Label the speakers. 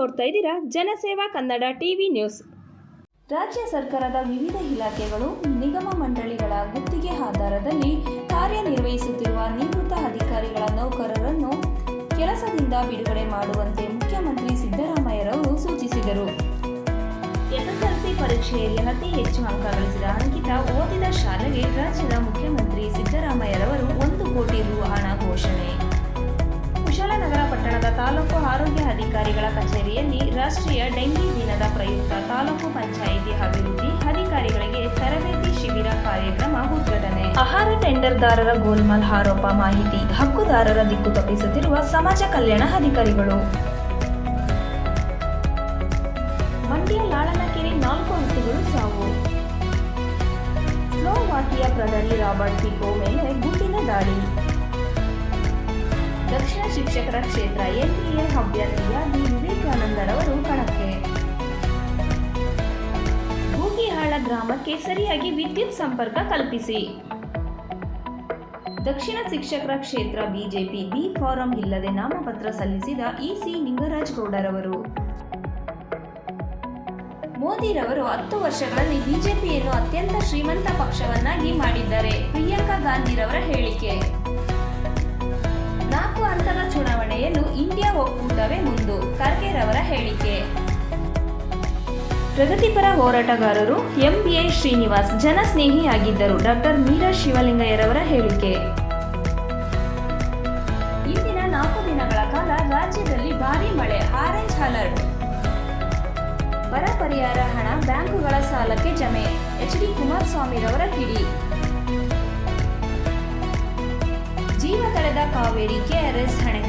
Speaker 1: ನೋಡ್ತಾ ಇದ್ದೀರಾ? ಜನಸೇವಾ ಕನ್ನಡ ಟಿವಿ ನ್ಯೂಸ್. ರಾಜ್ಯ ಸರ್ಕಾರದ ವಿವಿಧ ಇಲಾಖೆಗಳು ನಿಗಮ ಮಂಡಳಿಗಳ ಗುತ್ತಿಗೆ ಆಧಾರದಲ್ಲಿ ಕಾರ್ಯನಿರ್ವಹಿಸುತ್ತಿರುವ ನಿವೃತ್ತ ಅಧಿಕಾರಿಗಳ ನೌಕರರನ್ನು ಕೆಲಸದಿಂದ ಬಿಡುಗಡೆ ಮಾಡುವಂತೆ ಮುಖ್ಯಮಂತ್ರಿ ಸಿದ್ದರಾಮಯ್ಯರವರು ಸೂಚಿಸಿದರು. ಎಸ್ಎಸ್ಎಲ್ಸಿ ಪರೀಕ್ಷೆಯಲ್ಲಿ ಅತಿ ಹೆಚ್ಚು ಅಂಕ ಗಳಿಸಿದ ಅಂಕಿತ ಓದಿದ ಶಾಲೆಗೆ ಅಧಿಕಾರಿಗಳ ಕಚೇರಿಯಲ್ಲಿ ರಾಷ್ಟ್ರೀಯ ಡೆಂಗಿ ದಿನದ ಪ್ರಯುಕ್ತ ತಾಲೂಕು ಪಂಚಾಯಿತಿ ಅಭಿವೃದ್ಧಿ ಅಧಿಕಾರಿಗಳಿಗೆ ತರಬೇತಿ ಶಿಬಿರ ಕಾರ್ಯಕ್ರಮ ಉದ್ಘಾಟನೆ. ಆಹಾರ ಟೆಂಡರ್ದಾರರ ಗೋಲ್ಮಾಲ್ ಆರೋಪ ಮಾಹಿತಿ. ಹಕ್ಕುದಾರರ ದಿಕ್ಕು ತಪ್ಪಿಸುತ್ತಿರುವ ಸಮಾಜ ಕಲ್ಯಾಣ ಅಧಿಕಾರಿಗಳು. ಮಂಡ್ಯ ಲಾಳನಕೆರೆ ನಾಲ್ಕು ಹಸುಗಳು ಸಾವು. ಸ್ಲೋವಾಕಿಯಾ ಪ್ರಧಾನಿ ರಾಬರ್ಟ್ ಪಿಕೋ ಮೇಲೆ ಗುಂಡಿನ ದಾಳಿ. ದಕ್ಷಿಣ ಶಿಕ್ಷಕರ ಕ್ಷೇತ್ರ ಎನ್ಇಎ ಅಭ್ಯರ್ಥಿಯಾಗಿ ವಿವೇಕಾನಂದರವರು ಕಣಕ್ಕೆ ಬೂಗಿಹಾಳ ಗ್ರಾಮಕ್ಕೆ ಸರಿಯಾಗಿ ವಿದ್ಯುತ್ ಸಂಪರ್ಕ ಕಲ್ಪಿಸಿ. ದಕ್ಷಿಣ ಶಿಕ್ಷಕರ ಕ್ಷೇತ್ರ ಬಿಜೆಪಿ ಬಿ ಫಾರಂ ಇಲ್ಲದೆ ನಾಮಪತ್ರ ಸಲ್ಲಿಸಿದ ಇಸಿ ನಿಂಗರಾಜ್ ಗೌಡರವರು ಮೋದಿರವರು ಹತ್ತು ವರ್ಷಗಳಲ್ಲಿ ಬಿಜೆಪಿಯನ್ನು ಅತ್ಯಂತ ಶ್ರೀಮಂತ ಪಕ್ಷವನ್ನಾಗಿ ಮಾಡಿದ್ದಾರೆ. ಪ್ರಿಯಾಂಕಾ ಗಾಂಧಿರವರ ಹೇಳಿಕೆ. ಚುನಾವಣೆಯಲ್ಲೂ ಇಂಡಿಯಾ ಒಕ್ಕೂಟವೇ ಮುಂದು, ಖರ್ಗೆರವರ ಹೇಳಿಕೆ. ಪ್ರಗತಿಪರ ಹೋರಾಟಗಾರರು ಎಂಬಿಎ ಶ್ರೀನಿವಾಸ್ ಜನಸ್ನೇಹಿಯಾಗಿದ್ದರು ಡಾಕ್ಟರ್ ಮೀರಾ ಶಿವಲಿಂಗಯ್ಯರವರ ಹೇಳಿಕೆ. ಇಂದಿನ ನಾಲ್ಕು ದಿನಗಳ ಕಾಲ ರಾಜ್ಯದಲ್ಲಿ ಭಾರೀ ಮಳೆ, ಆರೆಂಜ್ ಅಲರ್ಟ್. ಬರ ಪರಿಹಾರ ಹಣ ಬ್ಯಾಂಕುಗಳ ಸಾಲಕ್ಕೆ ಜಮೆ, ಎಚ್ ಡಿ ಕುಮಾರಸ್ವಾಮಿರವರ ಕಿಡಿ. ಜೀವ ತಳೆದ ಕಾವೇರಿ ಕೆಆರ್ಎಸ್ ಹಣೆ